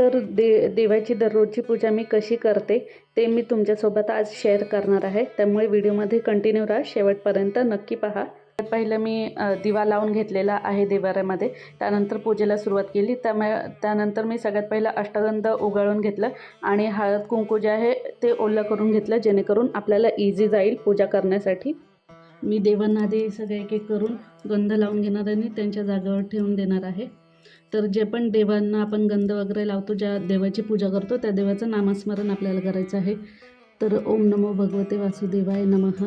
तर दे देवाची दररोजची पूजा मी कशी करते ते मी तुमच्यासोबत आज शेअर करणार आहे. त्यामुळे व्हिडिओमध्ये कंटिन्यू राहा. शेवटपर्यंत नक्की पहा. पहिलं मी दिवा लावून घेतलेला आहे देवाऱ्यामध्ये. त्यानंतर पूजेला सुरुवात केली. त्यामुळे त्यानंतर मी सगळ्यात पहिलं अष्टगंध उगाळून घेतलं आणि हळद कुंकू जे आहे ते ओलं करून घेतलं जेणेकरून आपल्याला इझी जाईल पूजा करण्यासाठी. मी देवांना आधी सगळे एक एक करून गंध लावून घेणार आणि त्यांच्या जागेवर ठेवून देणार आहे. तर जे पण देवांना आपण गंध वगैरे लावतो ज्या देवाची पूजा करतो त्या देवाचं नामस्मरण आपल्याला करायचं आहे. तर ओम नमो भगवते वासुदेवाय नमः.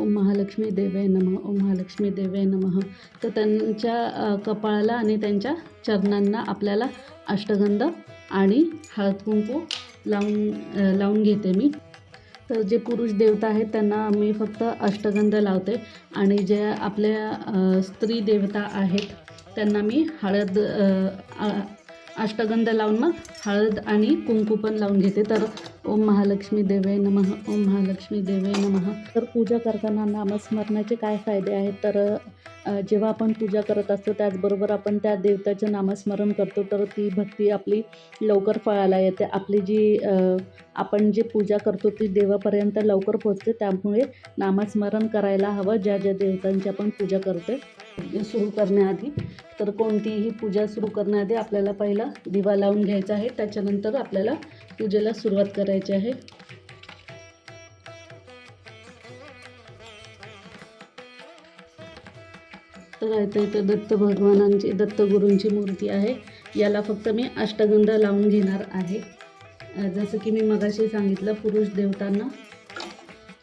ओम महालक्ष्मी देवे नमः. ओम महालक्ष्मी देवे नमः. तर त्यांच्या कपाळाला आणि त्यांच्या चरणांना आपल्याला अष्टगंध आणि हळद कुंकू लावून लावून घेते मी. तर जे पुरुष देवता आहेत त्यांना मी फक्त अष्टगंध लावते. आणि जे आपल्या स्त्री देवता आहेत त्यांना मी हळद अष्टगंध लावून मग हळद आणि कुंकू पण लावून घेते. तर ओम महालक्ष्मी देवे नमः ओम महालक्ष्मी देवे नमः. तर पूजा करताना नामस्मरणाचे काय फायदे आहेत? तर जेव्हा आपण पूजा करत असतो त्याचबरोबर आपण त्या देवताचं नामस्मरण करतो तर ती भक्ती आपली लवकर फळाला येते. आपली जी आपण जी पूजा करतो ती देवापर्यंत लवकर पोचते त्यामुळे नामस्मरण करायला हवं. ज्या ज्या देवतांची आपण पूजा करते सुरू करण्याआधी तर कोणतीही पूजा सुरू करण्याआधी आपल्याला पहिला दिवा लावून घ्यायचा आहे. त्याच्यानंतर आपल्याला पूजेला सुरुवात करायची आहे. तर इथं इथं दत्त भगवानांची दत्तगुरूंची मूर्ती आहे. याला फक्त मी अष्टगंध लावून घेणार आहे. जसं की मी मगाशी सांगितलं पुरुष देवतांना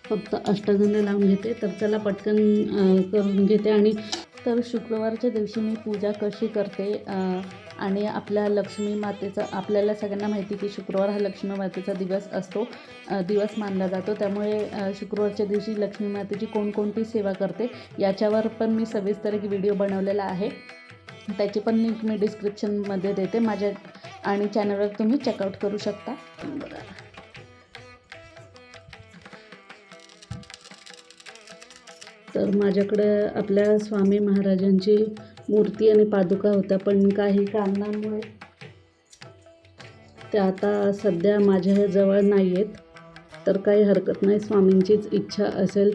फक्त अष्टगंध लावून घेते. तर चला पटकन करून घेते. आणि तर शुक्रवारच्या दिवशी मी पूजा कशी करते आणि आपल्या लक्ष्मी मातेचा आपल्याला सगळ्यांना माहिती की शुक्रवार हा लक्ष्मी मातेचा दिवस असतो दिवस मानला जातो. त्यामुळे शुक्रवारच्या दिवशी लक्ष्मी मातेची कोणकोणती सेवा करते याच्यावर पण मी सविस्तर एक व्हिडिओ बनवलेला आहे. त्याची पण लिंक मी डिस्क्रिप्शनमध्ये देते. माझ्या आणि चॅनलवर तुम्ही चेकआउट करू शकता. तर माझ्याकडं आपल्या स्वामी महाराजांची मूर्ती आणि पादुका होत्या पण काही कारणांमुळे त्या आता सध्या माझ्या जवळ नाही आहेत तर काही हरकत नाही स्वामींचीच इच्छा असेल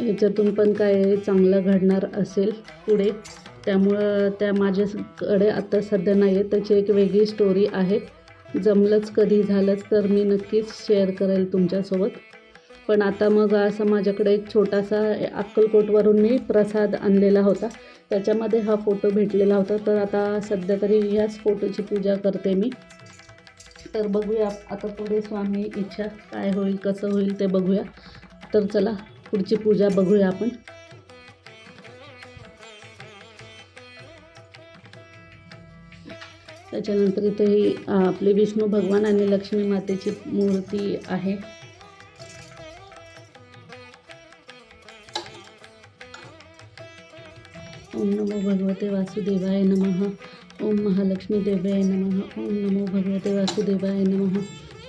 याच्यातून पण काय चांगलं घडणार असेल पुढे. त्यामुळं त्या माझ्याकडे आत्ता सध्या नाही आहेत त्याची एक वेगळी स्टोरी आहे. जमलंच कधी झालंच तर मी नक्कीच शेअर करेल तुमच्यासोबत. पण आता मग असं माझ्याकडे एक छोटासा अक्कलकोटवरून मी प्रसाद आणलेला होता. त्याच्यामध्ये हा फोटो भेटलेला होता. तर आता सध्या तरी ह्याच फोटोची पूजा करते मी. तर बघूया आता पुढे स्वामी इच्छा काय होईल कसं होईल ते बघूया. तर चला पुढची पूजा बघूया आपण. त्याच्यानंतर इथे ही आपली विष्णू भगवान आणि लक्ष्मी मातेची मूर्ती आहे. ओम नमो भगवते वासुदेवाय नमः। ओम महालक्ष्मी देवाय नमः। ओम नमो भगवते वासुदेवाय नमः।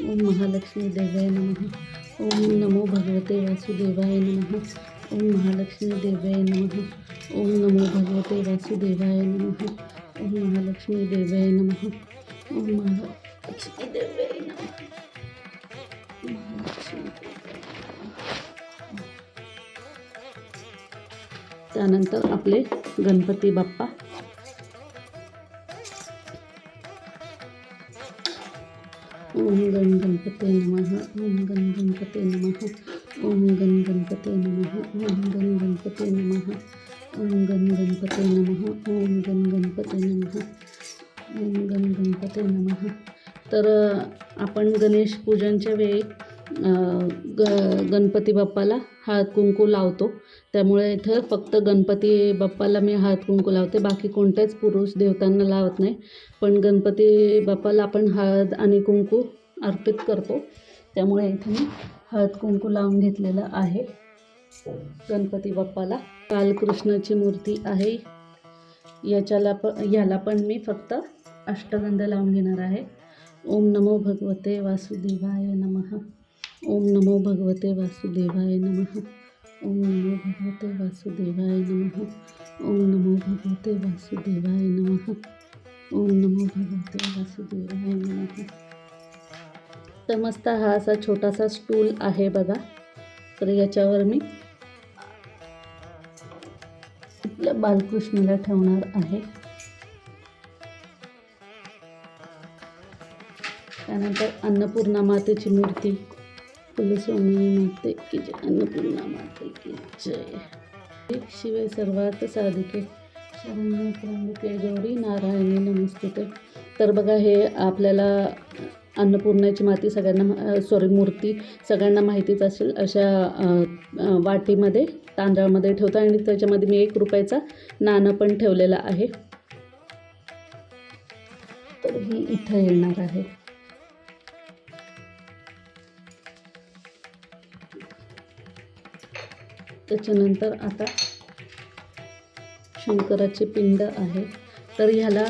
ओम महालक्ष्मी देवाय नमः। ओम नमो भगवते वासुदेवाय नमः। ओम महालक्ष्मी देवाय नमः। ओम नमो भगवते वासुदेवाय नमः। ओम महालक्ष्मी देवाय नमः। ओम महालक्ष्मी देवाय नमः। महालक्ष्मी त्यानंतर आपले गणपती बाप्पा. ओम गण गणपते नमः ओम गण गणपते नमः ओम गण गणपते नमः ओम गण गणपते नमः ओम गण गणपते नमः ओम गण गणपते नमः ओम गण गणपते नमः. तर आपण गणेश पूजनच्या वेळी ग गणपती बाप्पाला हळद कुंकू लावतो. त्यामुळे इथं फक्त गणपती बाप्पाला मी हळद कुंकू लावते. बाकी कोणत्याच पुरुष देवतांना लावत नाही. पण गणपती बाप्पाला आपण हळद आणि कुंकू अर्पित करतो. त्यामुळे इथं मी हळद कुंकू लावून घेतलेलं आहे. गणपती बाप्पाला कालकृष्णाची मूर्ती आहे. याच्याला प याला पण मी फक्त अष्टगंध लावून घेणार आहे. ओम नमो भगवते वासुदेवाय नमः. ओम नमो भगवते वासुदेवाय नमः। ओम नमो भगवते वासुदेवाय नमः। ओम नमो भगवते वासुदेवाय नमः। ओम नमो भगवते वासुदेवाय नमः। तर मस्त हा असा छोटासा स्टूल आहे बघा. तर याच्यावर मी आपल्या बालकृष्णाला ठेवणार आहे. त्यानंतर अन्नपूर्णा मातेची मूर्ती. कुलस्वामी माते की जय अन्नपूर्णा माते की जय. शिवाय सर्वात साधिके शरण्य त्र्यंबके गौरी नारायणी नमस्ते तर बघा हे आपल्याला अन्नपूर्णाची माती सगळ्यांना सॉरी मूर्ती सगळ्यांना माहितीच असेल अशा वाटीमध्ये तांदळामध्ये ठेवतो आणि त्याच्यामध्ये मी एक रुपयाचा नाणं पण ठेवलेलं आहे. तर ही इथं येणार आहे. त्याच्यानंतर आता शंकराचे पिंड आहे. तर ह्याला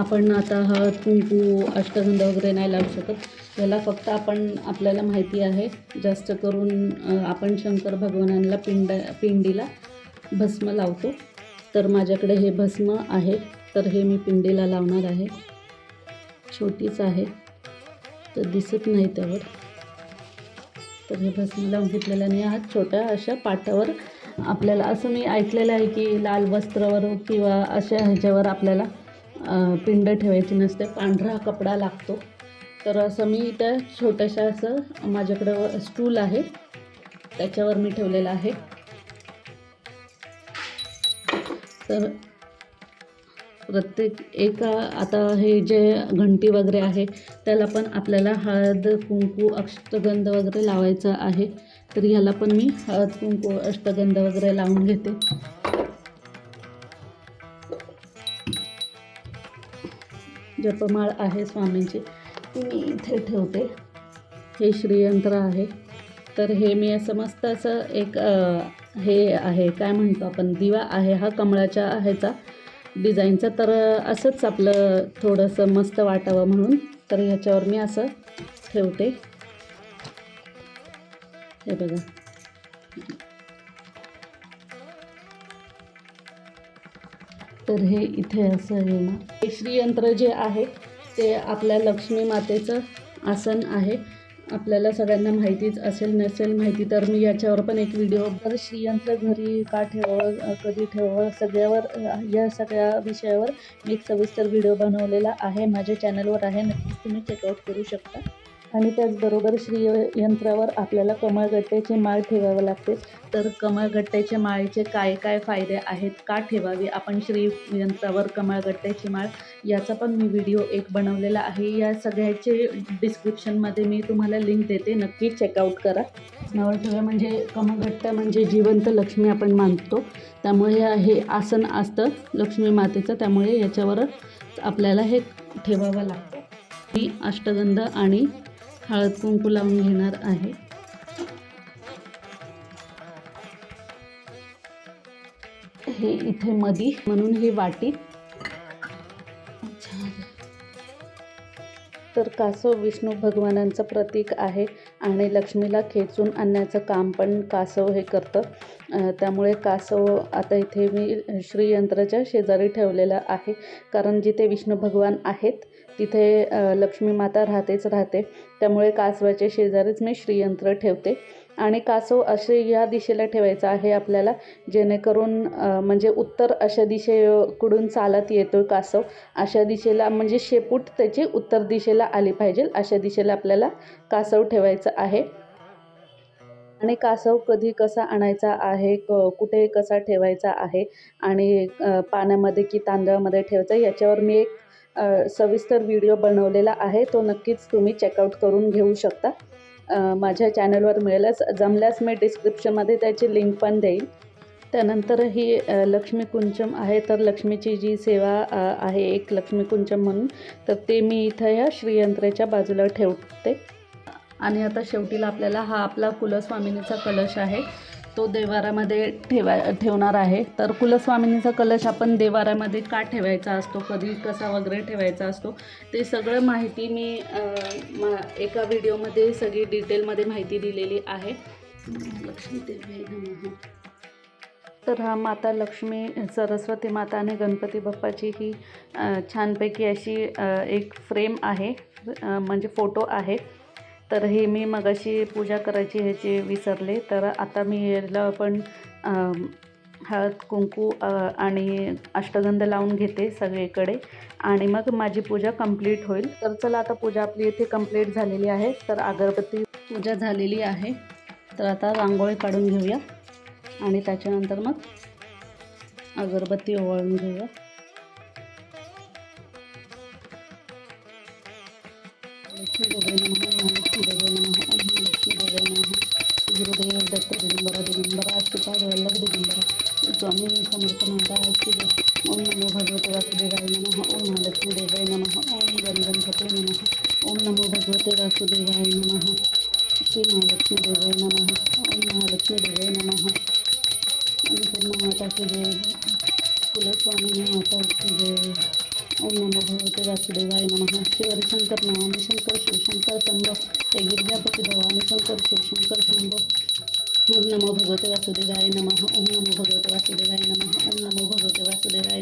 आपण आता हळद कुंकू अष्टगंध वगैरे नाही लावू शकत. याला फक्त आपण आपल्याला माहिती आहे जास्त करून आपण शंकर भगवानांना पिंड पिंडीला भस्म लावतो. तर माझ्याकडे हे भस्म आहे. तर हे मी पिंडीला लावणार आहे. छोटीच आहे. तर दिसत नाही त्यावर. तर हे भस्म लावून घेतलेलं आणि हा छोट्या अशा पाटावर आपल्याला असं मी ऐकलेलं आहे की लाल वस्त्रावर किंवा अशा ह्याच्यावर आपल्याला पिंड ठेवायची नसते. पांढरा कपडा लागतो. तर असं मी त्या छोट्याशा असं माझ्याकडं स्टूल आहे. त्याच्यावर मी ठेवलेलं आहे. तर प्रत्येक एका आता हे जे घंटी वगैरे आहे त्याला पण आपल्याला हळद कुंकू अष्टगंध वगैरे लावायचं आहे. तर ह्याला पण मी हळद कुंकू अष्टगंध वगैरे लावून घेते. जपमाळ आहे स्वामींची ती मी इथे ठेवते. हे श्रीयंत्र आहे. तर हे मी असं मस्त असं एक हे आहे काय म्हणतो आपण दिवा आहे हा कमळाच्या ह्याचा. डिझाईनचं. तर असंच आपलं थोडंसं मस्त वाटावं म्हणून. तर ह्याच्यावर मी असं ठेवते. हे बघा. तर हे इथे असं आहे ना. हे श्रीयंत्र जे आहे ते आपल्या लक्ष्मी मातेचं आसन आहे. आपल्याला सगळ्यांना माहितीच असेल नसेल माहिती तर मी याच्यावर पण एक व्हिडिओ तर श्रीयंत्र घरी का ठेवावं कधी ठेवावं सगळ्यावर या सगळ्या विषयावर मी एक सविस्तर व्हिडिओ बनवलेला आहे. माझ्या चॅनलवर आहे. नक्कीच तुम्ही चेकआउट करू शकता. आणि त्याचबरोबर श्री यंत्रावर आपल्याला कमळगट्ट्याची माळ ठेवावं लागते. तर कमळगट्ट्याच्या माळीचे काय काय फायदे आहेत? का ठेवावी? आपण श्री यंत्रावर कमळगट्ट्याची माळ याचा पण मी व्हिडिओ एक बनवलेला आहे. या सगळ्याचे डिस्क्रिप्शनमध्ये मी तुम्हाला लिंक देते. नक्की चेकआउट करा. नवळठेवा ठेवा म्हणजे कमळगट्ट्या म्हणजे जिवंत लक्ष्मी आपण मानतो. त्यामुळे हे आसन असतं लक्ष्मी मातेचं. त्यामुळे याच्यावरच आपल्याला हे ठेवावं लागतं. मी अष्टगंध आणि हळद कुंकू लावून घेणार आहे. हे इथे मधी म्हणून ही वाटी. तर कासव विष्णू भगवानांचं प्रतीक आहे आणि लक्ष्मीला खेचून आणण्याचं काम पण कासव हे करतं. त्यामुळे कासव आता इथे मी श्रीयंत्राच्या शेजारी ठेवलेला आहे. कारण जिथे विष्णू भगवान आहेत तिथे लक्ष्मी माता राहतेच राहते. त्यामुळे कासवाच्या शेजारीच मी श्रीयंत्र ठेवते. आणि कासव असे या दिशेला ठेवायचं आहे आपल्याला जेणेकरून म्हणजे उत्तर अशा दिशेकडून चालत येतो कासव. अशा दिशेला म्हणजे शेपूट त्याची उत्तर दिशेला आली पाहिजे. अशा दिशेला आपल्याला कासव ठेवायचं आहे. आणि कासव कधी कसा आणायचा आहे क कुठे कसा ठेवायचा आहे आणि पाण्यामध्ये की तांदळामध्ये ठेवायचा याच्यावर मी एक सविस्तर व्हिडिओ बनवलेला आहे. तो नक्कीच तुम्ही चेकआउट करून घेऊ शकता. माझ्या चॅनलवर मिळेलच. जमल्यास मी डिस्क्रिप्शनमध्ये त्याची लिंक पण देईन. त्यानंतर ही लक्ष्मी कुंचम आहे. तर लक्ष्मीची जी सेवा आहे एक लक्ष्मी कुंचम म्हणून तर ते मी इथं या श्रीयंत्राच्या बाजूला ठेवते. आणि आता शेवटीला आपल्याला हा आपला कुलस्वामिनीचा कलश आहे. तो देवारामध्ये ठेवा ठेवणार आहे. तर कुलस्वामिनीचा कलश आपण देवारामध्ये का ठेवायचा असतो? कधी कसा वगैरे ठेवायचा असतो? ते सगळं माहिती मी मा एका व्हिडिओमध्ये सगळी डिटेलमध्ये माहिती दिलेली आहे. लक्ष्मी देवी तर हा माता लक्ष्मी सरस्वती माता आणि गणपती बाप्पाची ही छानपैकी अशी एक फ्रेम आहे. म्हणजे फोटो आहे. तर हे मी मगाशी पूजा करायची ह्याची विसरले. तर आता मी याला पण हळद कुंकू आणि अष्टगंध लावून घेते सगळीकडे. आणि मग माझी पूजा कंप्लीट होईल. तर चला आता पूजा आपली इथे कंप्लीट झालेली आहे. तर अगरबत्ती पूजा झालेली आहे. तर आता रांगोळी काढून घेऊया. आणि त्याच्यानंतर मग अगरबत्ती ओवाळून घेऊया. लक्ष्मी देवाय नमः महालक्ष्मी देवाय नमः ओम महालक्ष्मी देवाय नमः गुरुदेव दत्त दिगंबरा दिगंबरा अष्टपाद वल्लभ दिगंबरा स्वामी समर्थ महाराज की जय ओम नमो भगवते वासुदेवाय नमः ओम महालक्ष्मी देवाय नमः ओम गणगणपते नमः ओम नमो भगवते वासुदेवाय नमः श्री महालक्ष्मी देवाय नमः ओम महालक्ष्मी देवाय नमः अन्नपूर्णा माता की जय कुलस्वामिनी माता की जय ओम नमो भगवते वासुदेवाय नमः. शिवर शंकर नमामि शंकर शिवशंकर शंभो हे गिरजापती भवानी शंकर शिवशंकर शंभो ओम नमो भगवते वासुदेवाय नमः. ओम नमो भगवते वासुदेवाय नमः. ओम नमो भगवते वासुदेवाय